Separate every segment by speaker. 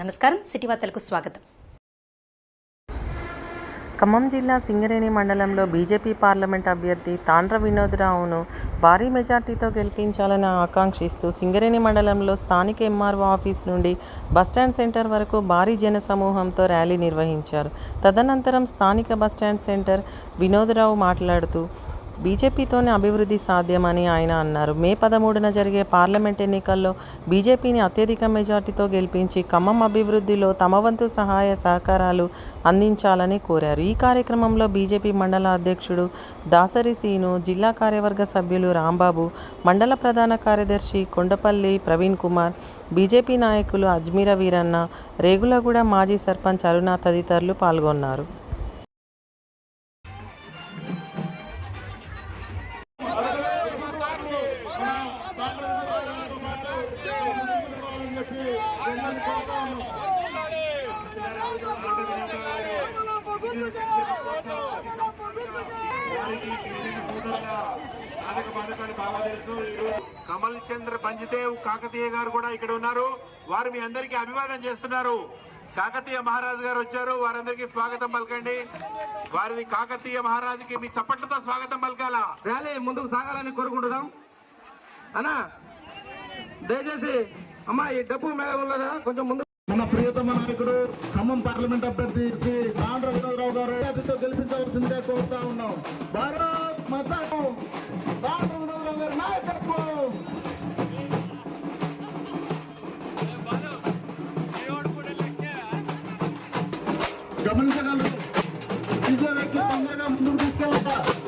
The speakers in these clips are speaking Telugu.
Speaker 1: నమస్కారం. సిటీ వార్తలకు స్వాగతం.
Speaker 2: ఖమ్మం జిల్లా సింగరేణి మండలంలో బీజేపీ పార్లమెంట్ అభ్యర్థి తాండ్ర వినోద్రావును భారీ మెజార్టీతో గెలిపించాలని ఆకాంక్షిస్తూ సింగరేణి మండలంలో స్థానిక ఎంఆర్ఓ ఆఫీస్ నుండి బస్టాండ్ సెంటర్ వరకు భారీ జన సమూహంతో ర్యాలీ నిర్వహించారు. తదనంతరం స్థానిక బస్టాండ్ సెంటర్ వినోద్రావు మాట్లాడుతూ బీజేపీతోనే అభివృద్ధి సాధ్యమని ఆయన అన్నారు. మే పదమూడున జరిగే పార్లమెంట్ ఎన్నికల్లో బీజేపీని అత్యధిక మెజార్టీతో గెలిపించి ఖమ్మం అభివృద్ధిలో తమ వంతు సహాయ సహకారాలు అందించాలని కోరారు. ఈ కార్యక్రమంలో బీజేపీ మండల అధ్యక్షుడు దాసరి సీను జిల్లా కార్యవర్గ సభ్యులు రాంబాబు మండల ప్రధాన కార్యదర్శి కొండపల్లి ప్రవీణ్ కుమార్ బీజేపీ నాయకులు అజ్మీర వీరన్న రేగులగూడ మాజీ సర్పంచ్ అరుణ తదితరులు పాల్గొన్నారు.
Speaker 3: మీ అందరికీ అభివాదం చేస్తున్నారు. కాకతీయ మహారాజు గారు వచ్చారు వారందరికీ స్వాగతం పలకండి. వారిది కాకతీయ మహారాజుకి మీ చప్పట్లతో స్వాగతం పలకాల.
Speaker 4: ర్యాలీ ముందుకు సాగాలని కోరుకుంటున్నాం. అన్నా దయచేసి అమ్మా ఈ డబ్బు మేళ ఉన్నదా కొంచెం ముందు
Speaker 5: మన ప్రియతమ నాయకుడు ఖమ్మం పార్లమెంట్ అభ్యర్థి శ్రీ ఆంధ్ర వినోదరావు గారు అభ్యర్థితో గెలిపించవలసిందిగా కోరుతా ఉన్నాం. భారత్ ఆంధ్ర వినోదరావు గారి నాయకత్వం! అంశాలు తీసే వ్యక్తి తొందరగా ముందుకు తీసుకెళ్ళాలి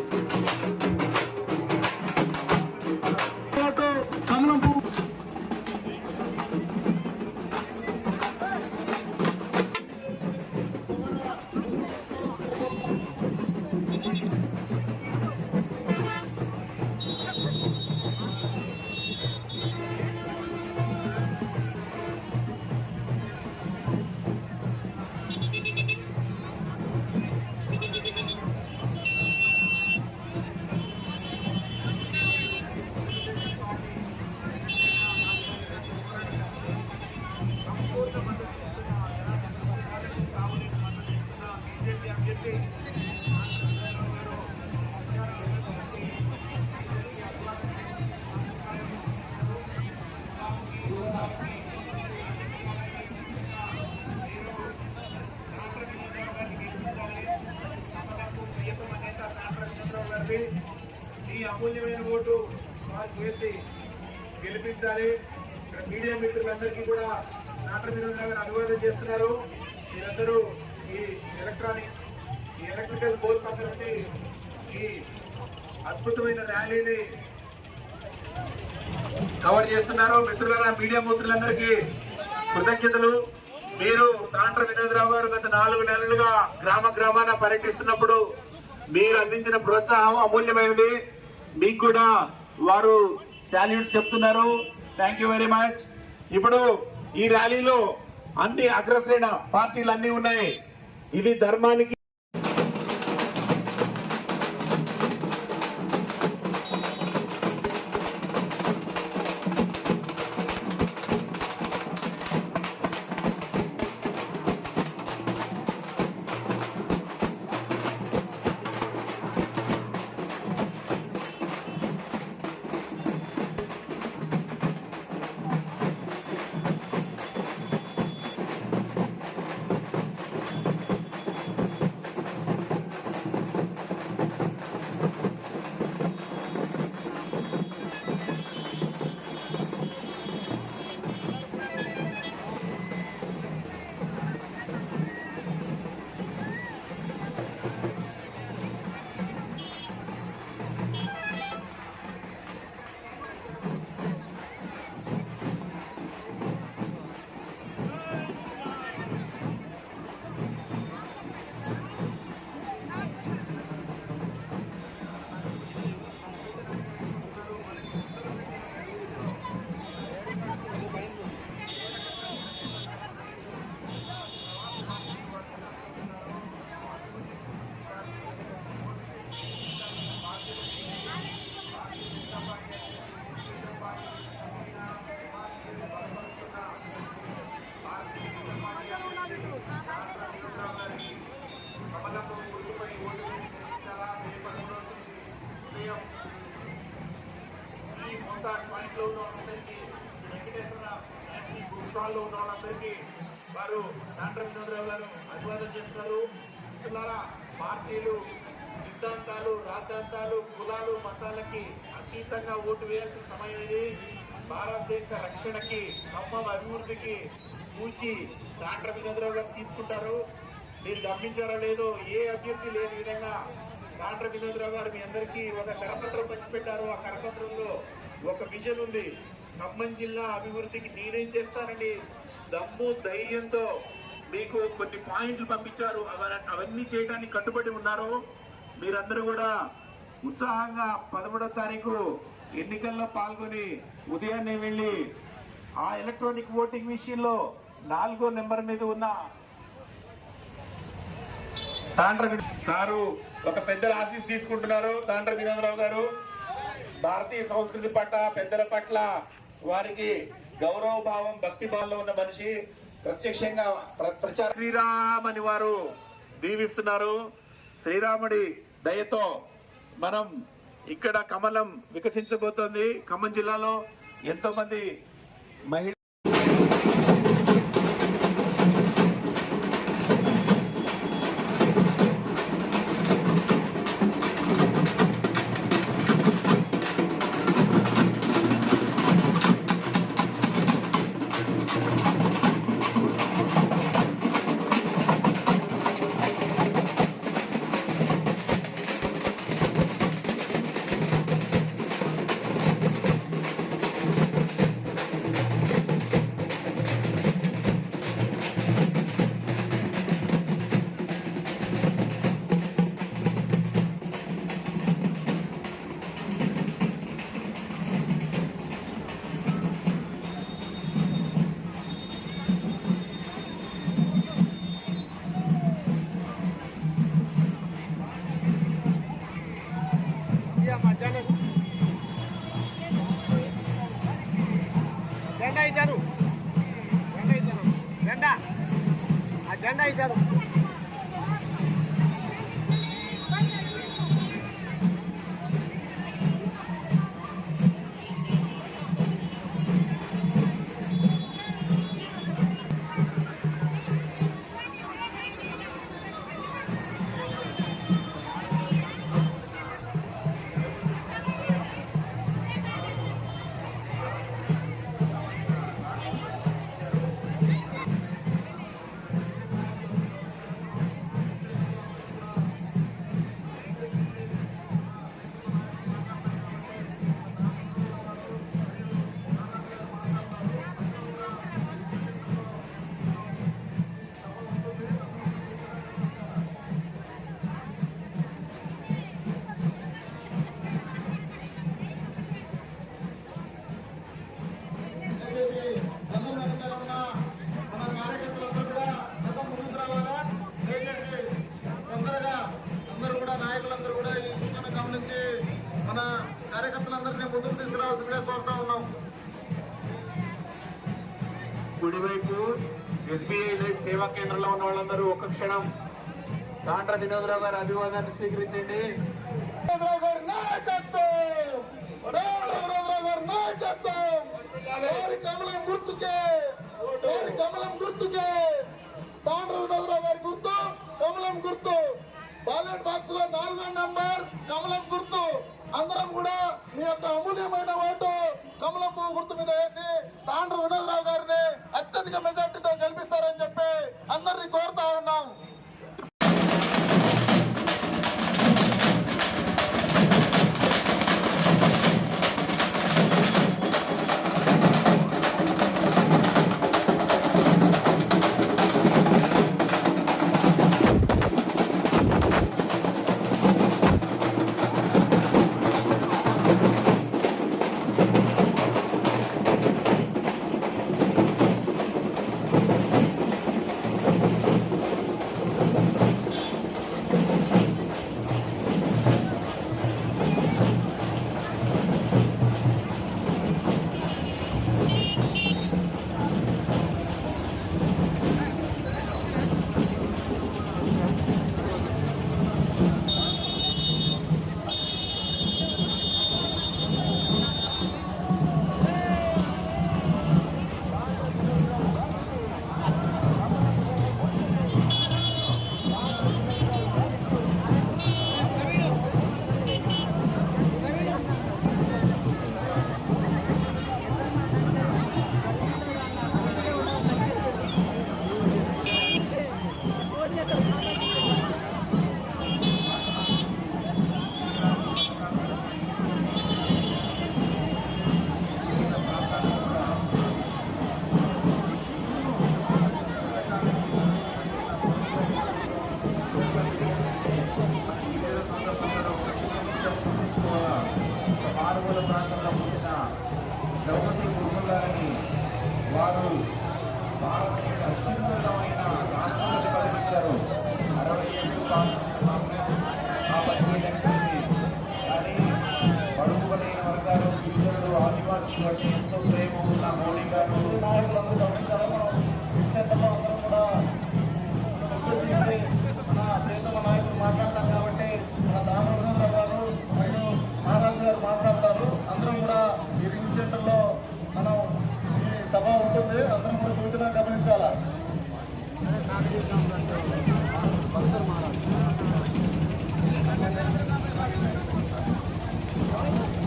Speaker 3: అమూల్యమైన ఓటు వారికి వేసి గెలిపించాలి. ఇక్కడ మీడియా మిత్రులందరికీ కూడా నాటర్ వినోదరావు గారు అభివాదం చేస్తున్నారు. మీరందరూ ఈ ఎలక్ట్రానిక్ ఈ ఎలక్ట్రికల్ పోల్ పక్కన ఈ అద్భుతమైన ర్యాలీని కవర్ చేస్తున్నారు. మిత్రులారా మీడియా మిత్రులందరికీ కృతజ్ఞతలు. మీరు తాండ్ర వినోదరావు గారు గత నాలుగు నెలలుగా గ్రామ గ్రామాన పర్యటిస్తున్నప్పుడు మీరు అందించిన ప్రోత్సాహం అమూల్యమైనది. మీకు కూడా వారు శాల్యూట్ చెప్తున్నారు. థ్యాంక్ యూ వెరీ మచ్ ఇప్పుడు ఈ ర్యాలీలో అన్ని అగ్రశ్రేణ పార్టీలు అన్ని ఉన్నాయి. ఇది ధర్మానికి ఓటు వేయాల్సిన సమయం ఇది. భారతదేశ రక్షణకి ఖమ్మం అభివృద్ధికి పూచి డాక్టర్ వినోదరావు గారు తీసుకుంటారు. మీరు గమనించారో లేదో ఏ అభ్యర్థి లేని విధంగా డాక్టర్ వినోదరావు గారు మీ అందరికీ ఒక కరపత్రం పంచిపెట్టారు. ఆ కరపత్రంలో ఒక విజన్ ఉంది. ఖమ్మం జిల్లా అభివృద్ధికి నేనేం చేస్తానండి? దమ్ము ధైర్యంతో మీకు కొన్ని పాయింట్లు పంపించారు. అవన్నీ చేయడానికి కట్టుబడి ఉన్నారు. మీరందరూ కూడా ఉత్సాహంగా పదమూడో తారీఖు ఎన్నికల్లో పాల్గొని ఉదయాన్నే వెళ్ళి ఆ ఎలక్ట్రానిక్ ఓటింగ్ మిషన్లో నాలుగో నెంబర్ మీద ఉన్న తాండ్ర సారు ఒక పెద్దల ఆశీస్ తీసుకుంటున్నారు తాండ్ర వినోదరావు గారు. భారతీయ సంస్కృతి పట్ల పెద్దల పట్ల వారికి గౌరవ భావం భక్తి భావంలో ఉన్న మనిషి. ప్రత్యక్షంగా ప్ర- ప్రచార శ్రీరామని వారు దీవిస్తున్నారు. శ్రీరాముడి దయతో మనం ఇక్కడ కమలం వికసించబోతోంది. ఖమ్మం జిల్లాలో ఎంతో మంది మహిళ
Speaker 4: ఆ జెండా ఇచ్చారు
Speaker 5: దయచేసి
Speaker 3: కేంద్రంలో ఉన్న వాళ్ళందరూ ఒక్క క్షణం. తాండ్ర వినోదరావు గారు అభివాదాన్ని స్వీకరించండి.
Speaker 5: ద్రౌపది ముర్ములని వారు భారతీయ అత్యున్నత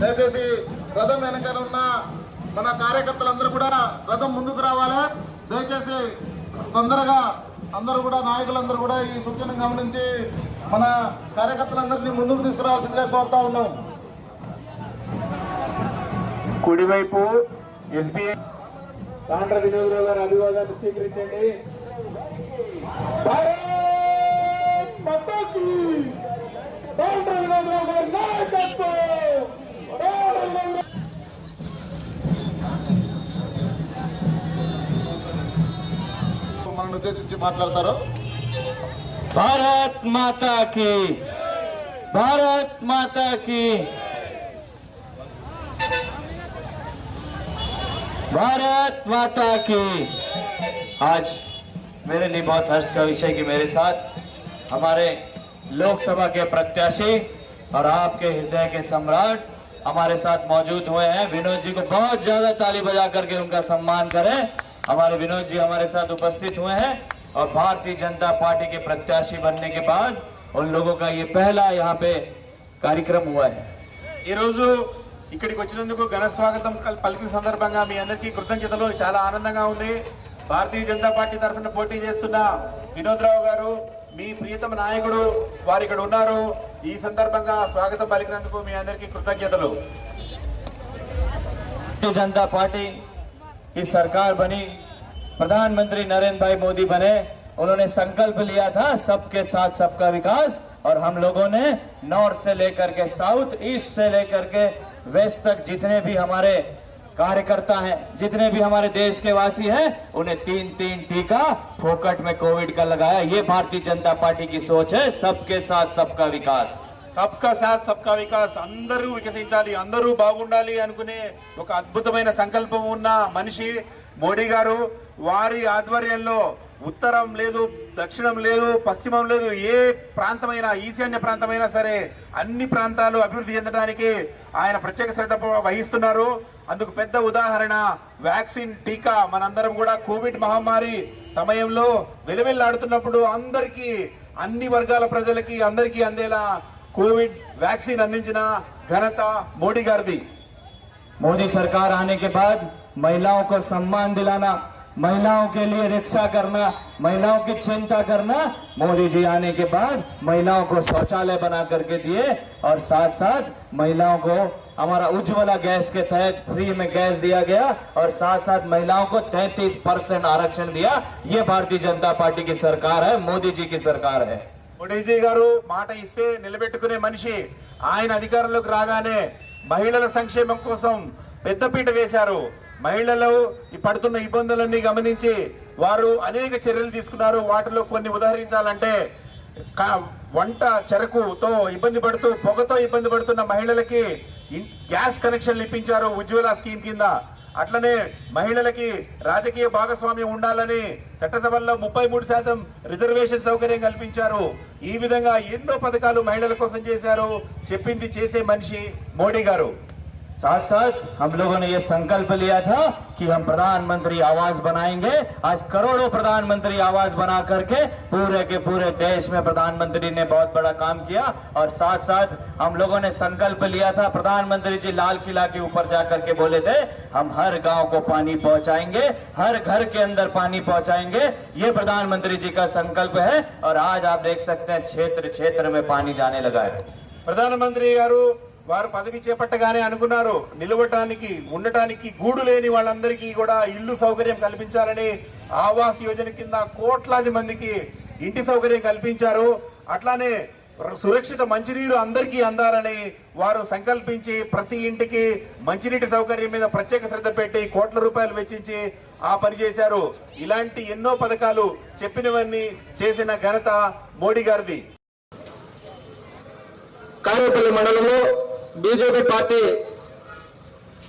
Speaker 5: దయచేసి రథం వెనకాల ఉన్న మన కార్యకర్తలందరూ కూడా రథం ముందుకు రావాలి. దయచేసి తొందరగా అందరూ కూడా నాయకులందరూ కూడా ఈ సూచనను గమనించి మన కార్యకర్తలందరినీ ముందుకు తీసుకురావాల్సిందిగా కోరుతా ఉన్నాం.
Speaker 3: కుడివైపు ఎస్బీఐ తాండ్ర వినోదరావు గారి అభివాదాన్ని స్వీకరించండి.
Speaker 5: వినోదరావు గారి నాయకత్వం! మనల్ని ఉద్దేశించి మాట్లాడతారు
Speaker 6: भारत माता की भारत माता की भारत माता की आज मेरे लिए बहुत हर्ष का विषय कि मेरे साथ हमारे लोकसभा के प्रत्याशी और आपके हृदय के सम्राट हमारे साथ मौजूद हुए हैं विनोद जी को बहुत ज्यादा ताली बजा करके उनका सम्मान करें हमारे विनोद जी हमारे साथ उपस्थित हुए हैं और भारतीय जनता पार्टी के प्रत्याशी बनने के बाद उन लोगों का ये पहला यहाँ पे कार्यक्रम हुआ है
Speaker 3: ఈరోజు ఇక్కడికి వచ్చినందుకు ఘన స్వాగతం కల్- పలికిన సందర్భంగా మీ అందరికీ కృతజ్ఞతలు చాలా ఆనందంగా ఉంది భారతీయ జనతా పార్టీ తరఫున పోటీ చేస్తున్న వినోద్రావు గారు మీ ప్రియతమ నాయకుడు వారు ఇక్కడ ఉన్నారు ఈ సందర్భంగా స్వాగతం పలికినందుకు మీ అందరికీ కృతజ్ఞతలు
Speaker 6: भारतीय जनता पार्टी की सरकार बनी प्रधानमंत्री नरेंद्र भाई मोदी बने उन्होंने संकल्प लिया था सबके साथ सबका विकास और हम लोगों ने नॉर्थ से लेकर के साउथ ईस्ट से लेकर के वेस्ट तक जितने भी हमारे कार्यकर्ता हैं जितने भी हमारे देश के वासी हैं उन्हें तीन तीन टीका फोकट में कोविड का लगाया ये भारतीय जनता पार्टी की सोच है सबके साथ सबका विकास
Speaker 3: సబ్కా సాత్ సబ్కా వికాస్ అందరూ వికసించాలి అందరూ బాగుండాలి అనుకునే ఒక అద్భుతమైన సంకల్పం ఉన్న మనిషి మోడీ గారు వారి ఆధ్వర్యంలో ఉత్తరం లేదు దక్షిణం లేదు పశ్చిమం లేదు ఏ ప్రాంతమైనా ఈశాన్య ప్రాంతమైనా సరే అన్ని ప్రాంతాలు అభివృద్ధి చెందడానికి ఆయన ప్రత్యేక శ్రద్ధ వహిస్తున్నారు అందుకు పెద్ద ఉదాహరణ వ్యాక్సిన్ టీకా మనందరం కూడా కోవిడ్ మహమ్మారి సమయంలో వెలువెల్లాడుతున్నప్పుడు అందరికీ అన్ని వర్గాల ప్రజలకి అందరికీ అందేలా కోవిడ్ వ్యాక్సిన్ అందించిన ఘనత మోడీ గారిది
Speaker 6: मोदी सरकार आने के बाद महिलाओं को सम्मान दिलाना महिलाओं के लिए रिक्शा करना महिलाओं की चिंता करना मोदी जी आने के बाद महिलाओं को शौचालय बना करके दिए और साथ साथ महिलाओं को हमारा उज्ज्वला गैस के तहत फ्री में गैस दिया गया और साथ साथ महिलाओं को 33 परसेंट आरक्षण दिया ये भारतीय जनता पार्टी की सरकार है मोदी जी की सरकार है
Speaker 3: మోడీజీ గారు మాట ఇస్తే నిలబెట్టుకునే మనిషి ఆయన అధికారంలోకి రాగానే మహిళల సంక్షేమం కోసం పెద్దపీట వేశారు మహిళలు పడుతున్న ఇబ్బందులన్నీ గమనించి వారు అనేక చర్యలు తీసుకున్నారు. వాటిలో కొన్ని ఉదాహరించాలంటే వంట చెరకుతో ఇబ్బంది పడుతూ పొగతో ఇబ్బంది పడుతున్న మహిళలకి గ్యాస్ కనెక్షన్లు ఇప్పించారు ఉజ్వల స్కీమ్ కింద. అట్లనే మహిళలకి రాజకీయ భాగస్వామ్యం ఉండాలని చట్టసభల్లో ముప్పై మూడు శాతం రిజర్వేషన్ సౌకర్యం కల్పించారు. ఈ విధంగా ఎన్నో పథకాలు మహిళల కోసం చేశారు. చెప్పింది చేసే మనిషి మోడీ గారు.
Speaker 6: साथ साथ हम लोगों ने ये संकल्प लिया था कि हम प्रधानमंत्री आवास बनाएँगे। आज करोड़ों प्रधानमंत्री आवास बना करके पूरे के पूरे देश में प्रधानमंत्री ने बहुत बड़ा काम किया और साथ साथ हम लोगों ने संकल्प लिया था, प्रधानमंत्री जी लाल किला के ऊपर जाकर के बोले थे, हम हर गाँव को पानी पहुंचाएँगे, हर घर के अंदर पानी पहुंचाएँगे। ये प्रधानमंत्री जी का संकल्प है और आज आप देख सकते हैं क्षेत्र क्षेत्र में पानी जाने लगा है।
Speaker 3: प्रधानमंत्री వారు పదవి చేపట్టగానే అనుకున్నారు నిలవటానికి ఉండటానికి గూడు లేని వాళ్ళందరికీ కూడా ఇల్లు సౌకర్యం కల్పించాలని ఆవాస్ యోజన కింద కోట్లాది మందికి ఇంటి సౌకర్యం కల్పించారు. అట్లానే సురక్షిత మంచినీరు అందరికీ అందాలని వారు సంకల్పించి ప్రతి ఇంటికి మంచినీటి సౌకర్యం మీద ప్రత్యేక శ్రద్ధ పెట్టి కోట్ల రూపాయలు వెచ్చించి ఆ పని చేశారు. ఇలాంటి ఎన్నో పథకాలు చెప్పినవన్నీ చేసిన ఘనత మోడీ గారిది.
Speaker 4: కారేపల్లి మండలంలో బీజేపీ పార్టీ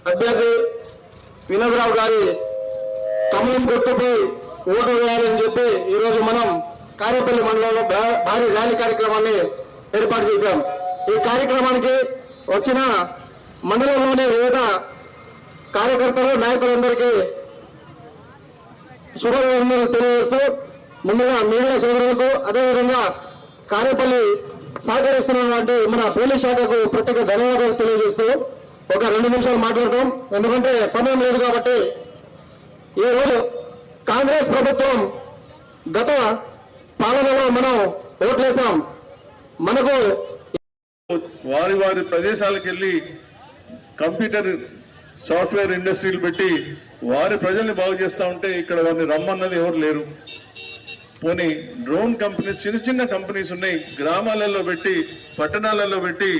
Speaker 4: అభ్యర్థి వినోదరావు గారి కమలం గుర్తుపై ఓటు వేయాలని చెప్పి ఈరోజు మనం కారేపల్లి మండలంలో భారీ ర్యాలీ కార్యక్రమాన్ని ఏర్పాటు చేశాం. ఈ కార్యక్రమానికి వచ్చిన మండలంలోని వివిధ కార్యకర్తలు నాయకులందరికీ శుభాభివందనలు తెలియజేస్తూ ముందుగా మీడియా సోదరులకు అదేవిధంగా కారేపల్లి సహకరిస్తున్నటువంటి మన పోలీస్ శాఖకు ప్రత్యేక ధన్యవాదాలు తెలియజేస్తూ ఒక రెండు నిమిషాలు మాట్లాడతాం ఎందుకంటే సమయం లేదు కాబట్టి ఈ రోజు కాంగ్రెస్ ప్రభుత్వం గత పాలనలో మనం ఓట్లేసాం. మనకు
Speaker 7: వారి వారి ప్రదేశాలకు వెళ్ళి కంప్యూటర్ సాఫ్ట్వేర్ ఇండస్ట్రీలు పెట్టి వారి ప్రజల్ని బాగు చేస్తా ఉంటే ఇక్కడ వారిని రమ్మన్నది ఎవరు లేరు. పోనీ డ్రోన్ కంపెనీస్ చిన్న చిన్న కంపెనీస్ ఉన్నాయి. గ్రామాలలో పెట్టి పట్టణాలలో పెట్టి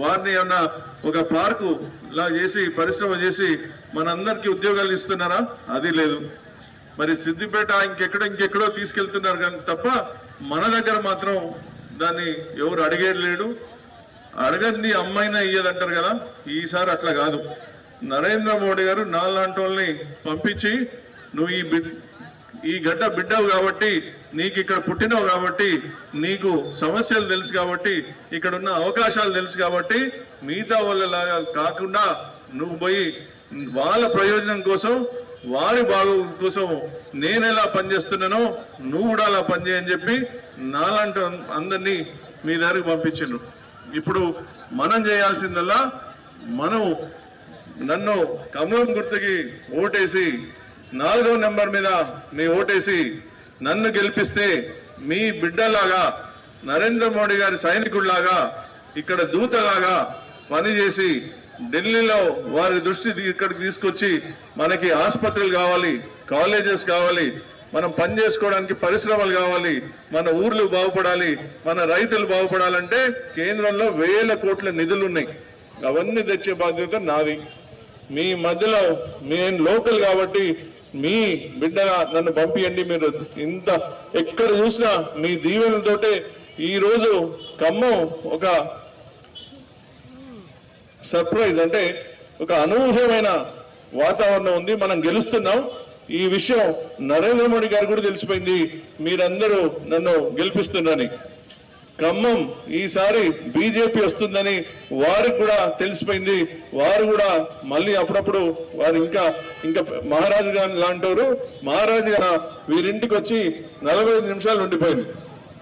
Speaker 7: వారిని ఏమన్నా ఒక పార్కు లా చేసి పరిశ్రమ చేసి మనందరికీ ఉద్యోగాలు ఇస్తున్నారా? అది లేదు. మరి సిద్దిపేట ఇంకెక్కడ ఇంకెక్కడో తీసుకెళ్తున్నారు కానీ తప్ప మన దగ్గర మాత్రం దాన్ని ఎవరు అడిగేది లేడు. అడగండి అమ్మాయినా ఇయ్యదంటారు కదా. ఈసారి అట్లా కాదు. నరేంద్ర మోడీ గారు నాలాంటి వాళ్ళని పంపించి నువ్వు ఈ ఈ గడ్డ బిడ్డవు కాబట్టి నీకు ఇక్కడ పుట్టినవు కాబట్టి నీకు సమస్యలు తెలుసు కాబట్టి ఇక్కడ ఉన్న అవకాశాలు తెలుసు కాబట్టి మిగతా వాళ్ళలాగా కాకుండా నువ్వు పోయి వాళ్ళ ప్రయోజనం కోసం వారి బాగు కోసం నేను ఎలా పనిచేస్తున్నానో నువ్వు కూడా అలా పనిచేయని చెప్పి నాలాంటి అందరినీ మీ దగ్గరికి పంపించిండ్రు. ఇప్పుడు మనం చేయాల్సిందల్లా మనం నన్ను కమలం గుర్తుకి ఓటేసి నాలుగో నెంబర్ మీద మీ ఓటేసి నన్ను గెలిపిస్తే మీ బిడ్డలాగా నరేంద్ర మోడీ గారి సైనికుడిలాగా ఇక్కడ దూతలాగా పనిచేసి ఢిల్లీలో వారి దృష్టి ఇక్కడికి తీసుకొచ్చి మనకి ఆసుపత్రులు కావాలి కాలేజెస్ కావాలి మనం పని చేసుకోవడానికి పరిశ్రమలు కావాలి మన ఊర్లు బాగుపడాలి మన రైతులు బాగుపడాలంటే కేంద్రంలో వేల కోట్ల నిధులు ఉన్నాయి అవన్నీ తెచ్చే బాధ్యత నాది. మీ మధ్యలో నేను లోకల్ కాబట్టి మీ బిడ్డగా నన్ను పంపియండి. మీరు ఇంత ఎక్కడ చూసినా మీ దీవెనలతోటే ఈ రోజు ఖమ్మం ఒక సర్ప్రైజ్ అంటే ఒక అనూహ్యమైన వాతావరణం ఉంది. మనం గెలుస్తున్నాం. ఈ విషయం నరేంద్ర మోడీ గారు కూడా తెలిసిపోయింది. మీరందరూ నన్ను గెలిపిస్తున్నారని. ఖమ్మం ఈసారి బీజేపీ వస్తుందని వారికి కూడా తెలిసిపోయింది. వారు కూడా మళ్ళీ అప్పుడప్పుడు వారు ఇంకా ఇంకా మహారాజు గారు లాంటోరు మహారాజు గారు వీరింటికి వచ్చి నలభై ఐదు నిమిషాలు ఉండిపోయింది.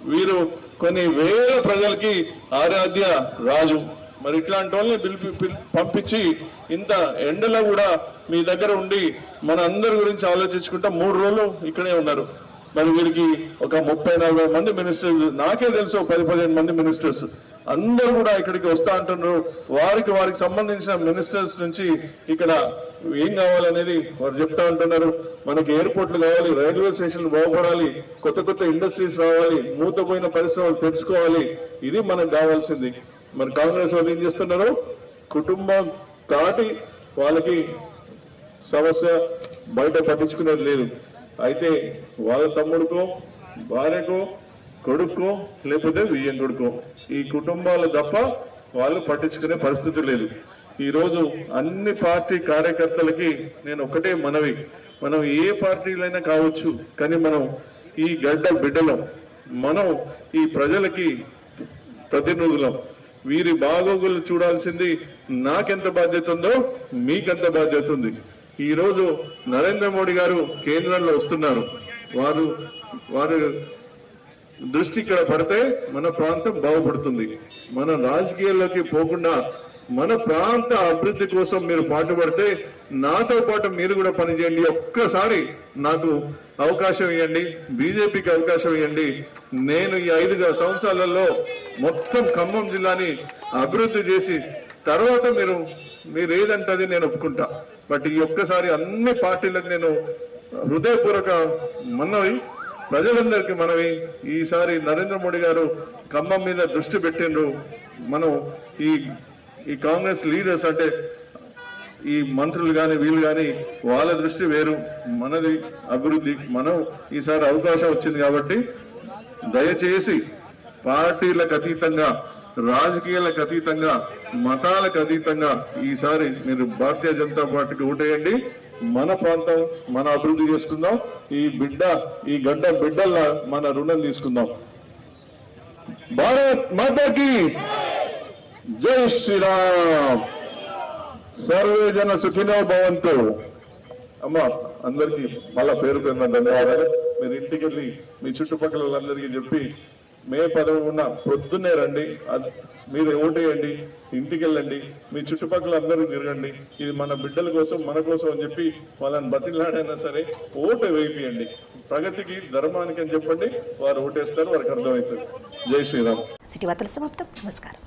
Speaker 7: వీరు కొన్ని వేల ప్రజలకి ఆరాధ్య రాజు. మరి ఇట్లాంటి వాళ్ళని పిలిపి పిలి- పంపించి ఇంత ఎండలో కూడా మీ దగ్గర ఉండి మన అందరి గురించి ఆలోచించుకుంటా మూడు రోజులు ఇక్కడే ఉన్నారు. మరి వీరికి ఒక ముప్పై నలభై మంది మినిస్టర్స్ నాకే తెలుసు ఒక పది పదిహేను మంది మినిస్టర్స్ అందరూ కూడా ఇక్కడికి వస్తా అంటున్నారు. వారికి వారికి సంబంధించిన మినిస్టర్స్ నుంచి ఇక్కడ ఏం కావాలనేది వారు చెప్తా ఉంటున్నారు మనకి ఎయిర్పోర్ట్లు కావాలి రైల్వే స్టేషన్లు బాగుపడాలి కొత్త కొత్త ఇండస్ట్రీస్ రావాలి మూతపోయిన పరిశ్రమలు తెచ్చుకోవాలి. ఇది మనకు కావాల్సింది. మరి కాంగ్రెస్ వాళ్ళు ఏం చేస్తున్నారు? కుటుంబం దాటి వాళ్ళకి సమస్య బయట పట్టించుకునేది లేదు. అయితే వాళ్ళ తమ్ముడికో భార్యకో కొడుకో లేకపోతే వియ్యం కొడుకో ఈ కుటుంబాలు తప్ప వాళ్ళు పట్టించుకునే పరిస్థితి లేదు. ఈరోజు అన్ని పార్టీ కార్యకర్తలకి నేను ఒకటే మనవి. మనం ఏ పార్టీలైనా కావచ్చు కానీ మనం ఈ గడ్డ బిడ్డలం. మనం ఈ ప్రజలకి ప్రతినిధులం. వీరి బాగోగులు చూడాల్సింది నాకెంత బాధ్యత ఉందో మీకెంత బాధ్యత ఉంది. ఈరోజు నరేంద్ర మోడీ గారు కేంద్రంలో వస్తున్నారు. వారు వారు దృష్టి ఇక్కడ పడితే మన ప్రాంతం బాగుపడుతుంది. మన రాజకీయాల్లోకి పోకుండా మన ప్రాంత అభివృద్ధి కోసం మీరు పాటుపడితే నాతో పాటు మీరు కూడా పనిచేయండి. ఒక్కసారి నాకు అవకాశం ఇవ్వండి. బీజేపీకి అవకాశం ఇవ్వండి. నేను ఈ ఐదు సంవత్సరాలలో మొత్తం ఖమ్మం జిల్లాని అభివృద్ధి చేసి తర్వాత మీరు మీరు ఏదంటది నేను ఒప్పుకుంటా. బట్ ఈ ఒక్కసారి అన్ని పార్టీలకు నేను హృదయపూర్వక మనవి ప్రజలందరికీ మనవి. ఈసారి నరేంద్ర మోడీ గారు ఖమ్మం మీద దృష్టి పెట్టిండ్రు. మనం ఈ ఈ కాంగ్రెస్ లీడర్స్ అంటే ఈ మంత్రులు కానీ వీళ్ళు కానీ వాళ్ళ దృష్టి వేరు మనది అభివృద్ధి. మనం ఈసారి అవకాశం వచ్చింది కాబట్టి దయచేసి పార్టీలకు అతీతంగా రాజకీయాలకు అతీతంగా మతాలకు అతీతంగా ఈసారి మీరు భారతీయ జనతా పార్టీకి ఓటేయండి. మన ప్రాంతం మన అభివృద్ధి చేసుకుందాం. ఈ బిడ్డ ఈ గడ్డ బిడ్డల్లా మన రుణం తీసుకుందాం. భారత్ మాతాకి జై శ్రీరామ్. సర్వే జన సుఖినో భవంతు. అమ్మ అందరికీ మళ్ళా పేరు పేరున ధన్యవాదాలు. మీరు ఇంటికి వెళ్ళి మీ చుట్టుపక్కల వాళ్ళందరికీ చెప్పి మే పదవున పొద్దున్నే రండి. మీరు ఓటేయండి ఇంటికి వెళ్ళండి మీ చుట్టుపక్కల అందరూ తిరగండి. ఇది మన బిడ్డల కోసం మన కోసం అని చెప్పి వాళ్ళని బతిలాడైనా సరే ఓటు వేపియండి. ప్రగతికి ధర్మానికి అని చెప్పండి వారు ఓటేస్తారు వారికి అర్థమవుతుంది. జై శ్రీరామ్.
Speaker 1: సిటీ వార్తలు సమాప్తం. నమస్కారం.